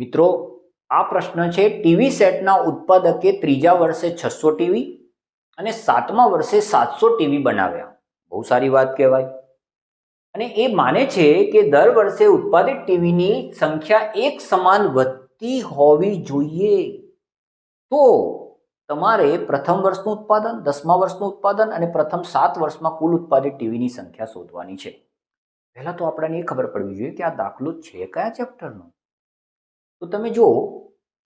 મિત્રો, આ પ્રશ્ન છે, ટીવી સેટના ઉત્પાદકે ત્રીજા વર્ષે છસો ટીવી અને સાતમા વર્ષે સાતસો ટીવી બનાવ્યા. બહુ સારી વાત કહેવાય. અને એ માને છે કે દર વર્ષે ઉત્પાદિત ટીવીની સંખ્યા એક સમાન વધતી હોવી જોઈએ. તો તમારે પ્રથમ વર્ષનું ઉત્પાદન, દસમા વર્ષનું ઉત્પાદન અને પ્રથમ સાત વર્ષમાં કુલ ઉત્પાદિત ટીવીની સંખ્યા શોધવાની છે. પહેલાં તો આપણને એ ખબર પડવી જોઈએ કે આ દાખલો છે કયા ચેપ્ટરનો? તો તમે જુઓ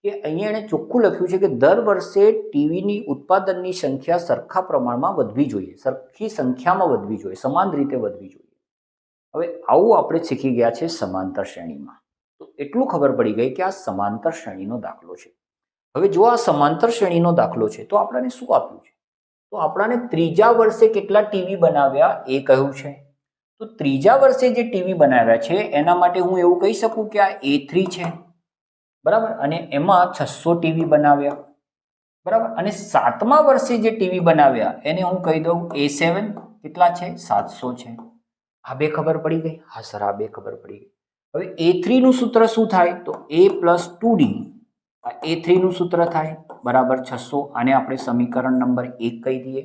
કે અહીંયા એણે ચોખ્ખું લખ્યું છે કે દર વર્ષે ટીવીની ઉત્પાદનની સંખ્યા સરખા પ્રમાણમાં વધવી જોઈએ. સરખી સંખ્યામાં વધવી જોઈએ. સમાન રીતે વધવી જોઈએ. હવે આવું આપણે શીખી ગયા છે સમાંતર શ્રેણીમાં. તો એટલું ખબર પડી ગઈ કે આ સમાંતર શ્રેણીનો દાખલો છે. હવે જો આ સમાંતર શ્રેણીનો દાખલો છે, તો આપણને શું આપ્યું છે? તો આપણાને ત્રીજા વર્ષે કેટલા ટીવી બનાવ્યા એ કહ્યું છે. તો ત્રીજા વર્ષે જે ટીવી બનાવ્યા છે, એના માટે હું એવું કહી શકું કે આ એ થ્રી છે. બરાબર? અને એમાં છસો ટીવી બનાવ્યા. બરાબર? અને સાતમા વર્ષે જે ટીવી બનાવ્યા, એને હું કહી દઉં એ સેવન કેટલા છે? સાતસો છે. આ બે ખબર પડી ગઈ? હા, સર, આ બે ખબર પડી ગઈ. હવે એ થ્રીનું સૂત્ર શું થાય? તો એ પ્લસ ટુ ડી આ એ થ્રીનું સૂત્ર થાય. બરાબર, છસો. આને આપણે સમીકરણ નંબર એક કહી દઈએ.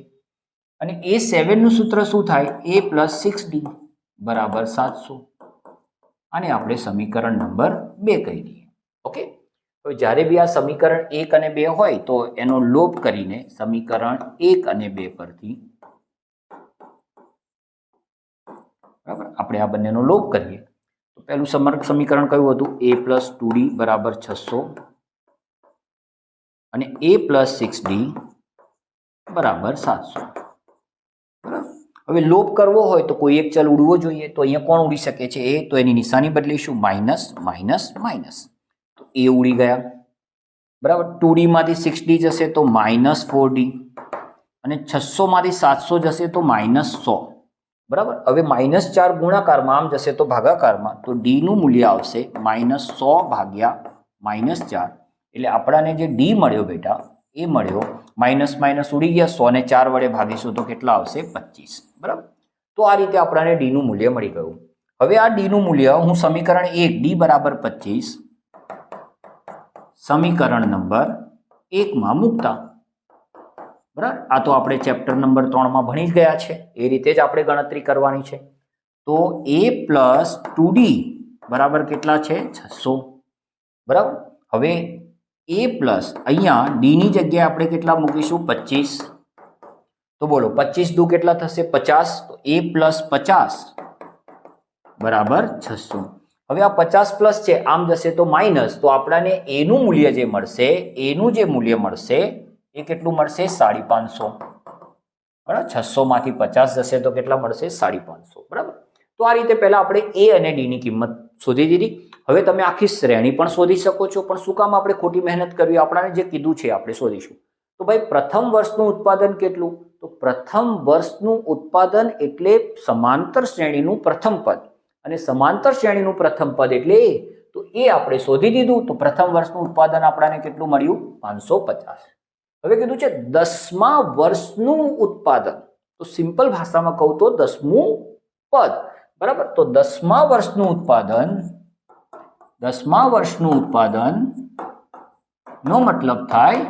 અને એ સેવનનું સૂત્ર શું થાય? એ પ્લસ સિક્સ ડી બરાબર, સાતસો. આને આપણે સમીકરણ નંબર બે કહી દઈએ. હવે જ્યારે બી આ સમીકરણ એક અને બે હોય તો એનો લોપ કરીને સમીકરણ એક અને બે પરથી બરાબર આપણે આ બંનેનો લોપ કરીએ. તો પહેલું સમર્ક સમીકરણ કયું હતું? એ પ્લસ ટુ ડી બરાબર છસો અને એ પ્લસ સિક્સ ડી બરાબર સાતસો. હવે લોપ કરવો હોય તો કોઈ એક ચલ ઉડવો જોઈએ. તો અહીંયા કોણ ઉડી શકે છે? એ તો એની નિશાની બદલીશું. Minus minus minus. તો એ ઉડી ગયા. બરાબર? ટુ ડીમાંથી સિક્સ ડી જશે તો માઇનસ ફોર ડી અને છસોમાંથી સાતસો જશે તો માઇનસ સો. બરાબર? હવે માઇનસ ચાર ગુણાકારમાં આમ જશે તો ભાગાકારમાં. તો ડીનું મૂલ્ય આવશે માઇનસ સો ભાગ્યા માઇનસ ચાર. એટલે આપણાને જે ડી મળ્યો બેટા, એ મળ્યો માઇનસ માઇનસ ઉડી ગયા સો ને ચાર વડે ભાગીશું તો કેટલા આવશે? પચીસ. બરાબર? તો આ રીતે આપણાને ડીનું મૂલ્ય મળી ગયું. હવે આ ડીનું મૂલ્ય હું સમીકરણ એક ડી બરાબર પચીસ સમીકરણ નંબર એકમાં મૂકતા. બરાબર? આ તો આપણે ચેપ્ટર નંબર ત્રણમાં ભણી જ ગયા છે. એ રીતે જ આપણે ગણતરી કરવાની છે. તો એ પ્લસ ટુ ડી બરાબર કેટલા છે? છસો. બરાબર? હવે એ પ્લસ અહીંયા ડીની જગ્યાએ આપણે કેટલા મૂકીશું? પચીસ. તો બોલો, પચીસ દુ કેટલા થશે? પચાસ. તો એ પ્લસ પચાસ. બરાબર? છસો. હવે આ પચાસ પ્લસ છે, આમ જશે તો માઇનસ તો આપણાને એનું મૂલ્ય જે મળશે, એનું જે મૂલ્ય મળશે, એ કેટલું મળશે? સાડી પાંચસો. બરાબર? છસો માંથી પચાસ જશે તો કેટલા મળશે? સાડી પાંચસો. બરાબર? તો આ રીતે પહેલા આપણે એ અને ડીની કિંમત શોધી દીધી. હવે તમે આખી શ્રેણી પણ શોધી શકો છો. પણ શું કામ આપણે ખોટી મહેનત કરવી? આપણાને જે કીધું છે, આપણે શોધીશું. તો ભાઈ, પ્રથમ વર્ષનું ઉત્પાદન કેટલું? તો પ્રથમ વર્ષનું ઉત્પાદન એટલે સમાંતર શ્રેણીનું પ્રથમ પદ. અને સમાંતર શ્રેણીનું પ્રથમ પદ એટલે એ. તો એ આપણે શોધી દીધું. તો પ્રથમ વર્ષનું ઉત્પાદન આપણાને કેટલું મળ્યું? પાંચસો પચાસ. હવે કીધું છે દસમા વર્ષનું ઉત્પાદન. તો સિમ્પલ ભાષામાં કહું તો દસમું પદ. બરાબર? તો દસમા વર્ષનું ઉત્પાદન, દસમા વર્ષનું ઉત્પાદન નો મતલબ થાય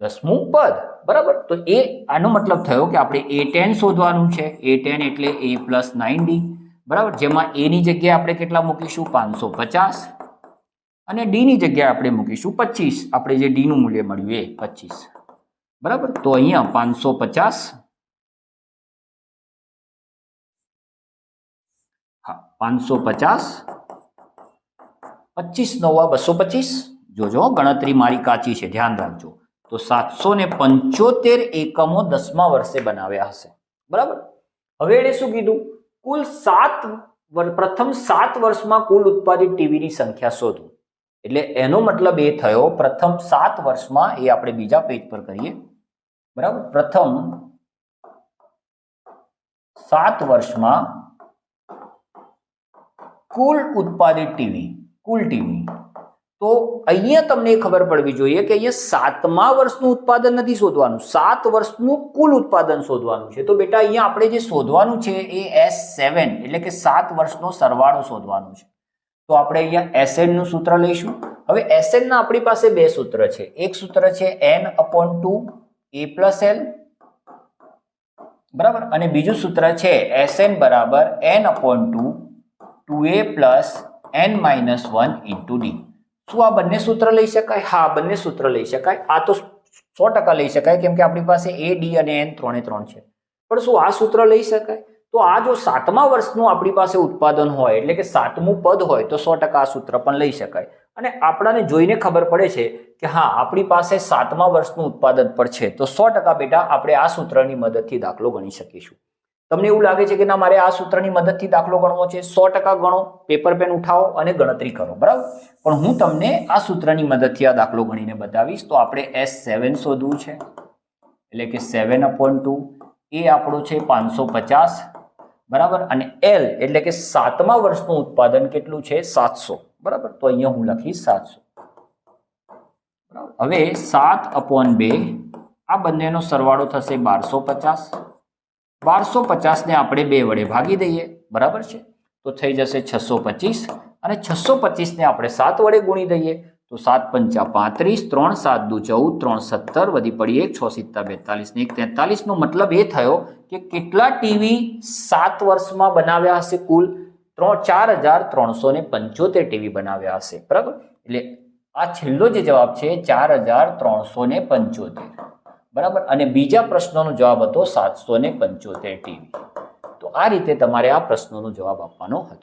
દસમું પદ. બરાબર? તો એ આનો મતલબ થયો કે આપણે એ ટેન શોધવાનું છે. એ ટેન એટલે એ પ્લસ નાઇન ડી બરાબર? જેમાં એની જગ્યાએ આપણે કેટલા મૂકીશું? પાંચસો પચાસ. અને ડીની જગ્યાએ આપણે મૂકીશું પચીસ. આપણે જે ડીનું મૂલ્ય મળ્યું એ પચીસ. બરાબર? તો અહીંયા પાંચસો પચાસ. હા, પાંચસો પચાસ. પચીસ નવા બસો પચીસ. જોજો ગણતરી મારી કાચી છે, ધ્યાન રાખજો. તો સાતસો ને પંચોતેર એકમો દસમા વર્ષે બનાવ્યા હશે. બરાબર? હવે એણે શું કીધું? કુલ સાત પ્રથમ સાત વર્ષમાં કુલ ઉત્પાદિત ટીવીની સંખ્યા શોધો. એટલે એનો મતલબ એ થયો, પ્રથમ સાત વર્ષમાં, એ આપણે બીજા પેજ પર કરીએ. બરાબર? પ્રથમ સાત વર્ષમાં કુલ ઉત્પાદિત ટીવી, કુલ ટીવી તો અહીંયા તમને ખબર પડવી જોઈએ કે અહીંયા સાતમા વર્ષનું ઉત્પાદન નથી શોધવાનું. સાત વર્ષનું કુલ ઉત્પાદન શોધવાનું છે. તો બેટા, અહીંયા આપણે જે શોધવાનું છે એ એસ સેવન એટલે કે સાત વર્ષનો સરવાળો શોધવાનું છે. તો આપણે અહીંયા એસએનનું સૂત્ર લઈશું. હવે એસએન ના આપણી પાસે બે સૂત્ર છે. એક સૂત્ર છે N upon two A plus L બરાબર? અને બીજું સૂત્ર છે એસએન બરાબર N upon two two A plus N minus one into D શું આ બંને સૂત્ર લઈ શકાય? હા બંને સૂત્ર લઈ શકાય. આ તો સો ટકા લઈ શકાય, કેમ કે આપણી પાસે એ ડી અને એન ત્રણે ત્રણ છે. પણ શું આ સૂત્ર લઈ શકાય? તો આ જો સાતમા વર્ષનું આપણી પાસે ઉત્પાદન હોય, એટલે કે સાતમું પદ હોય, તો સો ટકા આ સૂત્ર પણ લઈ શકાય. અને આપણાને જોઈને ખબર પડે છે કે હા, આપણી પાસે સાતમા વર્ષનું ઉત્પાદન પર છે. તો સો ટકા બેટા, આપણે આ સૂત્રની મદદથી દાખલો ગણી શકીશું. તમને એવું લાગે છે કે ના, મારે આ સૂત્રની મદદથી દાખલો ગણવો છે? સો ટકા ગણો, પેપર પેન ઉઠાવો અને ગણતરી કરો. બરાબર? પણ હું તમને આ સૂત્રની મદદથી આ દાખલો ગણીને બતાવીશ. તો આપણે એસ સેવન શોધવું છે. એટલે કે સેવન અપોન ટુ, એ આપણો છે પાંચસો પચાસ. બરાબર? અને એલ એટલે કે સાતમા વર્ષનું ઉત્પાદન કેટલું છે? સાતસો. બરાબર? તો અહીંયા હું લખીશ સાતસો. હવે સાત અપોન બે, આ બંનેનો સરવાળો થશે બારસો પચાસ. બારસો પચાસને આપણે બે વડે ભાગી દઈએ. બરાબર છે? તો થઈ જશે છસો પચીસ અને છસો પચીસને આપણે સાત વડે ગુણી દઈએ. તો સાત પંચા પાંત્રીસ, ત્રણ સાત દુ ચૌદ, ત્રણ સત્તર વધી પડી એક, છ સિત્તા બેતાલીસ ને એક તેતાલીસનો મતલબ એ થયો કે કેટલા ટીવી સાત વર્ષમાં બનાવ્યા હશે કુલ? ત્રણ ચાર હજાર ત્રણસો ને પંચોતેર ટીવી બનાવ્યા હશે. બરાબર? એટલે આ છેલ્લો જે જવાબ છે ચાર હજાર ત્રણસો ને પંચોતેર. બરાબર? અને બીજા પ્રશ્નનો જવાબ હતો સાતસો ને પંચોતેર ટીવી. તો આ રીતે તમારે આ પ્રશ્નોનો જવાબ આપવાનો હતો.